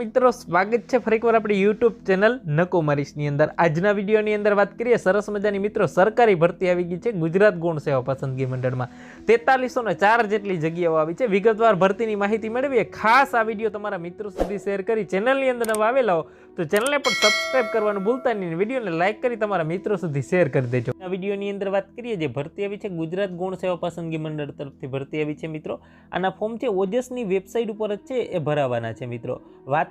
મિત્રો, સ્વાગત છે ફરી એકવાર આપણી યુટ્યુબ ચેનલ નકો મારીશની અંદર. આજના વિડીયોની અંદર વાત કરીએ, સરસ મજાની મિત્રો, સરકારી ભરતી આવી ગઈ છે ગુજરાત ગુણ સેવા પસંદગી મંડળમાં. તેતાલીસો ને ચાર જેટલી જગ્યાઓ આવી છે. વિગતવાર ભરતીની માહિતી મેળવીએ. ખાસ આ વીડિયો તમારા મિત્રો સુધી શેર કરી ચેનલની અંદર નવા આવેલા હો, તો ચેનલને પણ સબસ્ક્રાઇબ કરવાનું ભૂલતા નહીં વિડીયોને લાઇક કરી તમારા મિત્રો સુધી શેર કરી દેજો. આ વિડીયોની અંદર વાત કરીએ, જે ભરતી આવી છે ગુજરાત ગુણ સેવા પસંદગી મંડળ તરફથી ભરતી આવી છે મિત્રો. આના ફોર્મ છે, ઓજસની વેબસાઇટ ઉપર જ છે, એ ભરાવાના છે મિત્રો.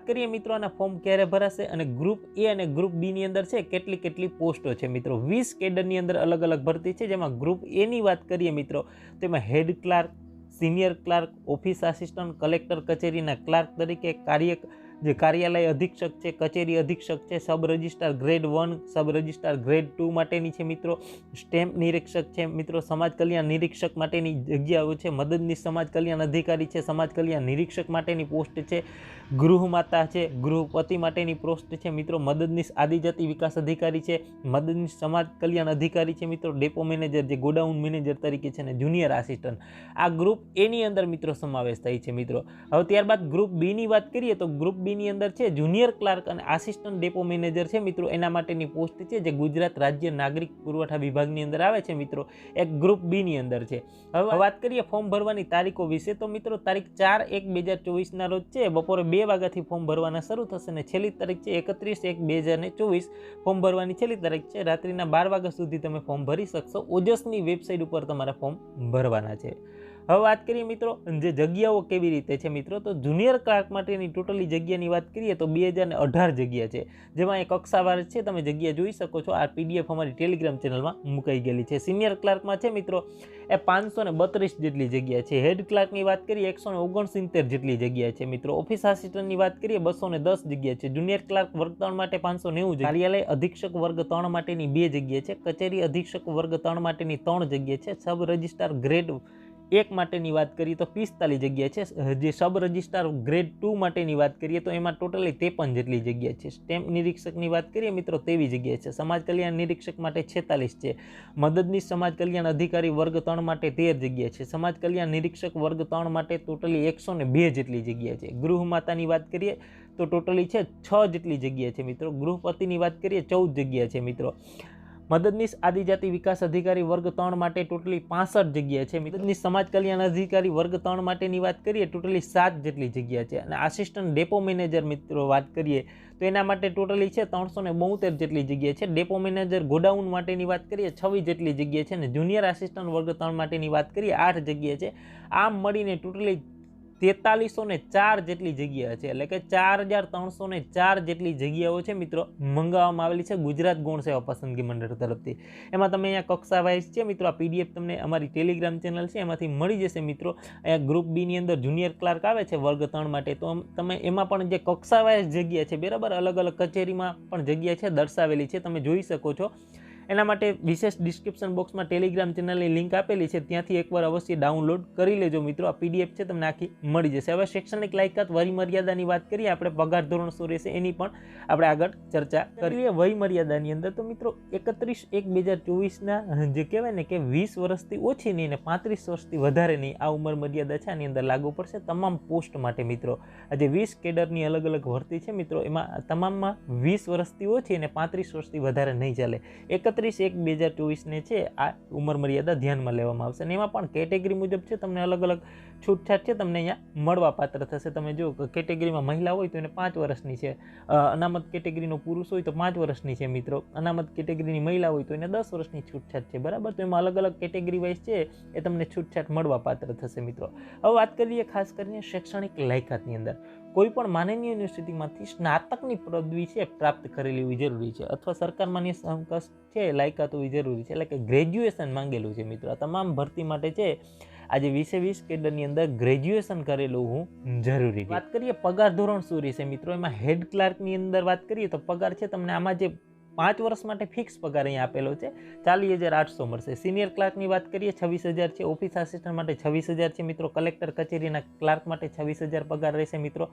કરીએ મિત્રો, આના ફોર્મ ક્યારે ભરાશે અને ગ્રુપ એ અને ગ્રુપ બી ની અંદર છે, કેટલી કેટલી પોસ્ટો છે મિત્રો? વીસ કેડરની અંદર અલગ અલગ ભરતી છે, જેમાં ગ્રુપ એની વાત કરીએ મિત્રો તેમાં head clerk senior clerk office assistant collector કચેરીના ક્લાર્ક તરીકે કાર્ય જે કાર્યાલય અધિક્ષક છે, કચેરી અધિક્ષક છે, sub registrar grade one, sub registrar grade two માટેની છે મિત્રો. સ્ટેમ્પ નિરીક્ષક છે મિત્રો, સમાજ કલ્યાણ નિરીક્ષક માટેની જગ્યાઓ છે મદદની સમાજ કલ્યાણ અધિકારી છે, સમાજ કલ્યાણ નિરીક્ષક માટેની પોસ્ટ છે ગૃહમાતા છે ગૃહપતિ માટેની પોસ્ટ છે મિત્રો મદદની આદિજાતિ વિકાસ અધિકારી છે મદદની સમાજ કલ્યાણ અધિકારી છે મિત્રો, ડેપો મેનેજર જે ગોડાઉન મેનેજર તરીકે છે ને જુનિયર આસિસ્ટન્ટ. આ ગ્રુપ એની અંદર મિત્રો સમાવેશ થાય છે મિત્રો. હવે ત્યારબાદ ગ્રુપ બીની વાત કરીએ તો ગ્રુપ બીની અંદર છે, જુનિયર ક્લાર્ક અને આસિસ્ટન્ટ ડેપો મેનેજર છે મિત્રો. એના માટેની પોસ્ટ છે જે ગુજરાત રાજ્ય નાગરિક પુરવઠા વિભાગની અંદર આવે છે મિત્રો. એક ગ્રુપ બીની અંદર છે. હવે વાત કરીએ ફોર્મ ભરવાની તારીખો વિશે. તો મિત્રો, તારીખ ચાર એક બે હજાર ચોવીસના રોજ છે. બપોરે બે વાગ્યાથી ફોર્મ ભરવાના શરૂ થશે અને છેલ્લી તારીખ છે એકત્રીસ એક બે હજાર ચોવીસ. ફોર્મ ભરવાની છેલ્લી તારીખ છે. રાત્રિના બાર વાગ્યા સુધી તમે ફોર્મ ભરી શકશો. ઓજસની વેબસાઇટ ઉપર તમારા ફોર્મ ભરવાના છે. હવે વાત કરીએ મિત્રો, જે જગ્યાઓ કેવી રીતે છે મિત્રો, તો જુનિયર ક્લાર્ક માટેની ટોટલી જગ્યાની વાત કરીએ તો બે હજાર અઢાર જગ્યા છે. જેમાં એક કક્ષાવાર છે, તમે જગ્યા જોઈ શકો છો. આ પીડીએફ અમારી ટેલિગ્રામ ચેનલમાં મુકાઈ ગયેલી છે. સિનિયર ક્લાર્કમાં છે મિત્રો, એ પાંચસો ને બત્રીસ જેટલી જગ્યા છે. હેડ ક્લાર્કની વાત કરીએ, એકસો ને ઓગણસિત્તેર જેટલી જગ્યા છે મિત્રો. ઓફિસ આસિસ્ટન્ટની વાત કરીએ, બસો ને દસ જગ્યા છે. જુનિયર ક્લાર્ક વર્ગ ત્રણ માટે પાંચસો નેવું કાર્યાલય અધિક્ષક વર્ગ ત્રણ માટેની બે જગ્યા છે. કચેરી અધિક્ષક વર્ગ ત્રણ માટેની ત્રણ જગ્યા છે. સબ રજિસ્ટ્રાર ગ્રેડ એક માટેની વાત કરીએ તો પિસ્તાલીસ જગ્યા છે. જે સબ રજિસ્ટ્રાર ગ્રેડ ટુ માટેની વાત કરીએ તો એમાં ટોટલી ત્રેપન જેટલી જગ્યા છે. સ્ટેમ્પ નિરીક્ષકની વાત કરીએ મિત્રો તેવી જગ્યા છે. સમાજ કલ્યાણ નિરીક્ષક માટે છેતાલીસ છે. મદદનીશ સમાજ કલ્યાણ અધિકારી વર્ગ ત્રણ માટે તેર જગ્યા છે. સમાજ કલ્યાણ નિરીક્ષક વર્ગ ત્રણ માટે ટોટલી એકસો ને બે જેટલી જગ્યા છે. ગૃહમાતાની વાત કરીએ તો ટોટલી છે છ જેટલી જગ્યા છે મિત્રો. ગૃહપતિની વાત કરીએ ચૌદ જગ્યા છે મિત્રો. મદદનીશ આદિજાતિ વિકાસ અધિકારી વર્ગ ત્રણ માટે ટોટલી પાસઠ જગ્યા છે. મદદનીશ સમાજ કલ્યાણ અધિકારી વર્ગ ત્રણ માટેની વાત કરીએ, ટોટલી સાત જેટલી જગ્યા છે. અને આસિસ્ટન્ટ ડેપો મેનેજર મિત્રો વાત કરીએ, તો એના માટે ટોટલી છે ત્રણસો ને બોતેર જેટલી જગ્યા છે. ડેપો મેનેજર ગોડાઉન માટેની વાત કરીએ, છવ્વીસ જેટલી જગ્યા છે. અને જુનિયર આસિસ્ટન્ટ વર્ગ ત્રણ માટેની વાત કરીએ, આઠ જગ્યા છે. આમ મળીને ટોટલી તેતાલીસો ને ચાર જેટલી જગ્યા છે. એટલે કે ચાર હજાર ત્રણસો ને ચાર જેટલી જગ્યાઓ છે મિત્રો મંગાવવામાં આવેલી છે ગુજરાત ગૌણ સેવા પસંદગી મંડળ તરફથી. એમાં તમે અહીંયા કક્ષા વાઇઝ છે મિત્રો, આ પીડીએફ તમને અમારી ટેલિગ્રામ ચેનલ છે, એમાંથી મળી જશે મિત્રો. અહીંયા ગ્રુપ બીની અંદર જુનિયર ક્લાર્ક આવે છે વર્ગ ત્રણ માટે, તો તમે એમાં પણ જે કક્ષા વાઇઝ જગ્યા છે, બરાબર અલગ અલગ કચેરીમાં પણ જગ્યા છે દર્શાવેલી છે, તમે જોઈ શકો છો. એના માટે વિશેષ ડિસ્ક્રિપ્શન બોક્સમાં ટેલિગ્રામ ચેનલની લિંક આપેલી છે. ત્યાંથી એકવાર અવશ્ય ડાઉનલોડ કરી લેજો મિત્રો. આ પીડીએફ છે, તમને આખી મળી જશે. હવે શૈક્ષણિક લાયકાત વય મર્યાદાની વાત કરીએ, આપણે પગાર ધોરણ શું રહેશે એની પણ આપણે આગળ ચર્ચા કરીએ વય મર્યાદાની અંદર તો મિત્રો એકત્રીસ એક બે હજાર ચોવીસના જે કહેવાય ને કે વીસ વર્ષથી ઓછી નહીં અને પાંત્રીસ વર્ષથી વધારે નહીં આ ઉંમર મર્યાદા છે, આની અંદર લાગુ પડશે તમામ પોસ્ટ માટે મિત્રો. આજે વીસ કેડરની અલગ અલગ ભરતી છે મિત્રો, એમાં તમામમાં વીસ વર્ષથી ઓછી અને પાંત્રીસ વર્ષથી વધારે નહીં ચાલે. એકત્રીસ એકત્રીસ એક બે હજાર ચોવીસને છે, આ ઉંમર મર્યાદા ધ્યાનમાં લેવામાં આવશે અને એમાં પણ કેટેગરી મુજબ છે, તમને અલગ અલગ છૂટછાટ છે, તમને અહીંયા મળવા પાત્ર થશે. તમે જો કેટેગરીમાં મહિલા હોય તો એને પાંચ વર્ષની છે. અનામત કેટેગરીનો પુરુષ હોય તો પાંચ વર્ષની છે મિત્રો. અનામત કેટેગરીની મહિલા હોય તો એને દસ વર્ષની છૂટછાટ છે, બરાબર? તો એમાં અલગ અલગ કેટેગરી વાઇઝ છે, એ તમને છૂટછાટ મળવા પાત્ર થશે મિત્રો. હવે વાત કરીએ ખાસ કરીને શૈક્ષણિક લાયકાતની અંદર. કોઈ પણ માનનીય યુનિવર્સિટીમાંથી સ્નાતકની પદવી છે, પ્રાપ્ત કરેલી હોવી જરૂરી છે, અથવા સરકાર માન્ય સમકક્ષ છે લાયકાત હોવી જરૂરી છે. એટલે કે ગ્રેજ્યુએશન માંગેલું છે મિત્રો. તમામ ભરતી માટે છે, આજે વીસે વીસ કેડરની અંદર ગ્રેજ્યુએશન કરેલું હું જરૂરી વાત કરીએ પગાર ધોરણ શું રહેશે મિત્રો. એમાં હેડ ક્લાર્કની અંદર વાત કરીએ તો પગાર છે તમને આમાં જે પાંચ વર્ષ માટે ફિક્સ પગાર અહીંયા આપેલો છે. ચાલીસ હજાર આઠસો મળશે. સિનિયર ક્લાર્કની વાત કરીએ, છવ્વીસ હજાર છે. ઓફિસ આસિસ્ટન્ટ માટે છવ્વીસ હજાર છે મિત્રો. કલેક્ટર કચેરીના ક્લાર્ક માટે છવ્વીસ હજાર પગાર રહેશે મિત્રો.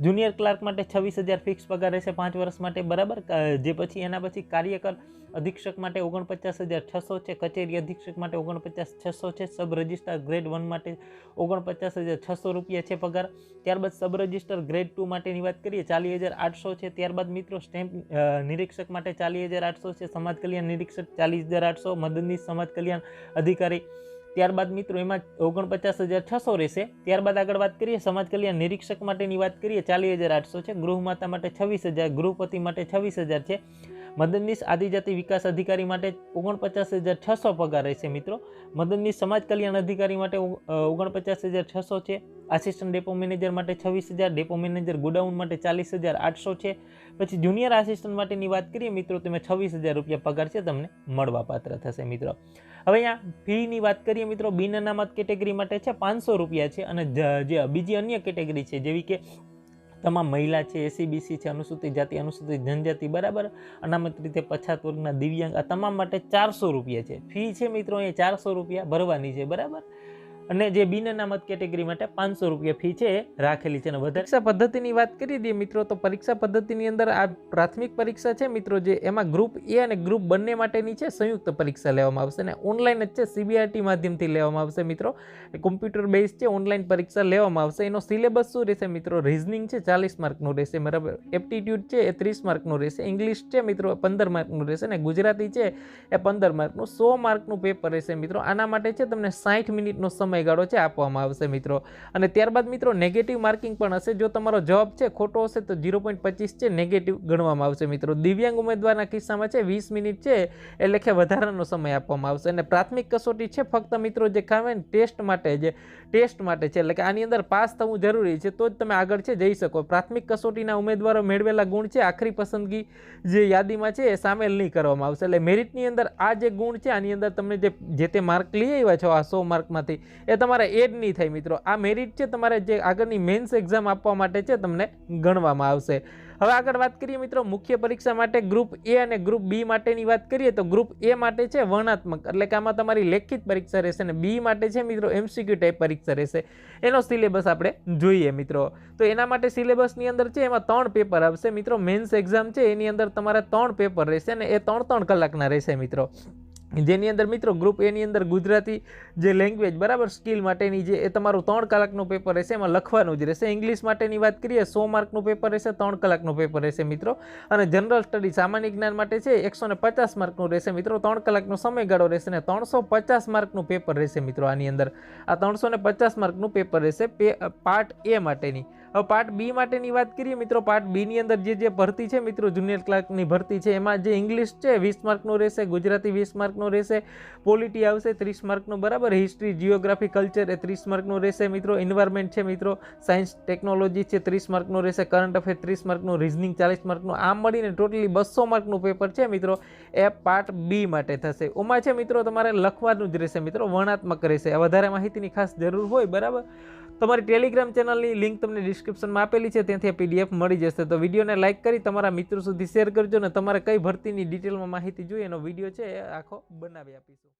જુનિયર ક્લાર્ક માટે છવ્વીસ હજાર ફિક્સ પગાર રહેશે પાંચ વર્ષ માટે, બરાબર? જે પછી એના પછી કાર્યકર અધિક્ષક માટે ઓગણપચાસ હજાર છસો છે, કચેરી અધિક્ષક માટે ઓગણપચાસ છસો છે, સબ રજિસ્ટર ગ્રેડ વન માટે ઓગણપચાસ હજાર છસો રૂપિયા છે પગાર. ત્યારબાદ સબ રજિસ્ટર ગ્રેડ ટુ માટેની વાત કરીએ, ચાલીસ હજાર આઠસો છે. ત્યારબાદ મિત્રો સ્ટેમ્પ નિરીક્ષક માટે ચાલીસ હજાર આઠસો છે. સમાજ કલ્યાણ નિરીક્ષક ચાલીસ હજાર આઠસો. મદદનીશ સમાજ કલ્યાણ અધિકારી ત્યારબાદ મિત્રો એમાં ઓગણપચાસ હજાર છસો રહેશે. ત્યારબાદ આગળ વાત કરીએ, સમાજ કલ્યાણ નિરીક્ષક માટેની વાત કરીએ, ચાલીસ હજાર આઠસો છે. ગૃહમાતા માટે છવ્વીસ હજાર, ગૃહપતિ માટે છવ્વીસ હજાર છે. મદદનીશ આદિજાતિ વિકાસ અધિકારી માટે ઓગણપચાસ હજાર છસો પગાર રહેશે મિત્રો. મદદનીશ સમાજ કલ્યાણ અધિકારી માટે ઓગણપચાસ હજાર છસો છે. આસિસ્ટન્ટ ડેપો મેનેજર માટે છવ્વીસ હજાર, ડેપો મેનેજર ગોડાઉન માટે ચાલીસ હજાર આઠસો છે. પછી જુનિયર આસિસ્ટન્ટ માટેની વાત કરીએ મિત્રો, તમે છવ્વીસ હજાર રૂપિયા પગાર છે, તમને મળવાપાત્ર થશે મિત્રો. હવે અહીંયા ફીની વાત કરીએ મિત્રો, બિન અનામત કેટેગરી માટે છે પાંચસો રૂપિયા છે અને જે બીજી અન્ય કેટેગરી છે, જેવી કે તમામ મહિલા છે એસીબીસી છે, અનુસૂચિત જાતિ, અનુસૂચિત જનજાતિ, બરાબર? અનામત રીતે પછાત વર્ગના દિવ્યાંગ, આ તમામ માટે ચારસો રૂપિયા છે. ફી છે મિત્રો, અહીંયા ચારસો રૂપિયા ભરવાની છે, બરાબર? અને જે બિન અનામત કેટેગરી માટે પાંચસો રૂપિયા ફી છે રાખેલી છે. અને વધારે પરીક્ષા પદ્ધતિની વાત કરી દઈએ મિત્રો, તો પરીક્ષા પદ્ધતિની અંદર આ પ્રાથમિક પરીક્ષા છે મિત્રો, જે એમાં ગ્રુપ એ અને ગ્રુપ બંને માટેની છે, સંયુક્ત પરીક્ષા લેવામાં આવશે. અને ઓનલાઈન જ છે સીબીઆરટી માધ્યમથી લેવામાં આવશે મિત્રો. કોમ્પ્યુટર બેઝ છે ઓનલાઈન પરીક્ષા લેવામાં આવશે. એનો સિલેબસ શું રહેશે મિત્રો? રિઝનિંગ છે, ચાલીસ માર્કનું રહેશે, બરાબર. એપ્ટિટ્યૂડ છે, એ ત્રીસ માર્કનું રહેશે. ઇંગ્લિશ છે મિત્રો પંદર માર્કનું રહેશે. અને ગુજરાતી છે, એ પંદર માર્કનું સો માર્કનું પેપર રહેશે મિત્રો. આના માટે છે, તમને સાઠ મિનિટનો સમયગાળો છે, આપવામાં આવશે મિત્રો. અને ત્યારબાદ મિત્રો નેગેટિવ માર્કિંગ પણ હશે. જો તમારો જવાબ છે, ખોટો હશે, તો ઝીરો છે નેગેટિવ ગણવામાં આવશે મિત્રો. દિવ્યાંગ ઉમેદવારના કિસ્સામાં છે, વીસ મિનિટ છે, એટલે કે વધારાનો સમય આપવામાં આવશે. અને પ્રાથમિક કસોટી છે, ફક્ત મિત્રો, જે ખાવે ને ટેસ્ટ માટે જે ટેસ્ટ માટે છે, એટલે કે આની અંદર પાસ થવું જરૂરી છે, તો જ તમે આગળ છે, જઈ શકો. પ્રાથમિક કસોટીના ઉમેદવારો મેળવેલા ગુણ છે, આખરી પસંદગી જે યાદીમાં છે, એ સામેલ નહીં કરવામાં આવશે. એટલે મેરિટની અંદર આ જે ગુણ છે, આની અંદર તમે જે જે તે માર્ક લઈ આવ્યા છો, આ સો માર્કમાંથી એ તમારે એડ નહીં થાય મિત્રો. આ મેરિટ છે તમારે જે આગળની મેન્સ એક્ઝામ આપવા માટે છે તમને ગણવામાં આવશે. હવે આગળ વાત કરીએ મિત્રો મુખ્ય પરીક્ષા માટે ગ્રુપ એ અને ગ્રુપ બી માટેની વાત કરીએ તો ગ્રુપ એ માટે છે વર્ણાત્મક એટલે કે આમાં તમારી લેખિત પરીક્ષા રહેશે અને બી માટે છે મિત્રો એમસીક્યુ ટાઈપ પરીક્ષા રહેશે. એનો સિલેબસ આપણે જોઈએ મિત્રો. તો એના માટે સિલેબસની અંદર છે એમાં ત્રણ પેપર આવશે. મિત્રો મેન્સ એક્ઝામ છે એની અંદર તમારે ત્રણ પેપર રહેશે અને એ ત્રણ ત્રણ કલાકના રહેશે મિત્રો. જેની અંદર મિત્રો ગ્રુપ એની અંદર ગુજરાતી જે લેંગ્વેજ બરાબર સ્કિલ માટેની જે, એ તમારું ત્રણ કલાકનું પેપર રહેશે, એમાં લખવાનું જ રહેશે. ઇંગ્લિશ માટેની વાત કરીએ, સો માર્કનું પેપર રહેશે, ત્રણ કલાકનું પેપર રહેશે મિત્રો. અને જનરલ સ્ટડી સામાન્ય જ્ઞાન માટે છે, એકસો પચાસ માર્કનું રહેશે મિત્રો. ત્રણ કલાકનો સમયગાળો રહેશે અને ત્રણસો પચાસ માર્કનું પેપર રહેશે મિત્રો આની અંદર. આ ત્રણસો ને પચાસ માર્કનું પેપર રહેશે પાર્ટ એ માટેની. હવે પાર્ટ બી માટેની વાત કરીએ, મિત્રો પાર્ટ બીની અંદર જે જે ભરતી છે, મિત્રો જુનિયર ક્લાર્કની ભરતી છે, એમાં જે ઇંગ્લિશ છે, વીસ માર્કનું રહેશે, ગુજરાતી વીસ માર્કનું રહેશે પોલિટી આવશે ત્રીસ માર્કનું, બરાબર? હિસ્ટ્રી જીઓગ્રાફી કલ્ચર એ ત્રીસ માર્કનું રહેશે, મિત્રો. એન્વાયરમેન્ટ છે, મિત્રો. સાયન્સ ટેકનોલોજી છે, ત્રીસ માર્કનું રહેશે કરંટ અફેર ત્રીસ માર્કનું રિઝનિંગ ચાલીસ માર્કનું, આમ મળીને ટોટલી બસો માર્કનું પેપર છે, મિત્રો. એ પાર્ટ બી માટે થશે. ઓમાં છે, મિત્રો, તમારે લખવાનું જ રહેશે, મિત્રો. વર્ણાત્મક રહેશે. વધારે માહિતીની ખાસ જરૂર હોય, બરાબર? તમારી ટેલિગ્રામ ચેનલની લિંક તમને ડિસ્ક્રિપ્શનમાં આપેલી છે, ત્યાંથી પીડીએફ મળી જશે. તો વિડીયોને લાઇક કરી તમારા મિત્રો સુધી શેર કરજો અને તમારે કઈ ભરતીની ડિટેલમાં માહિતી જોઈએ એનો વીડિયો છે એ આખો બનાવી આપીશું.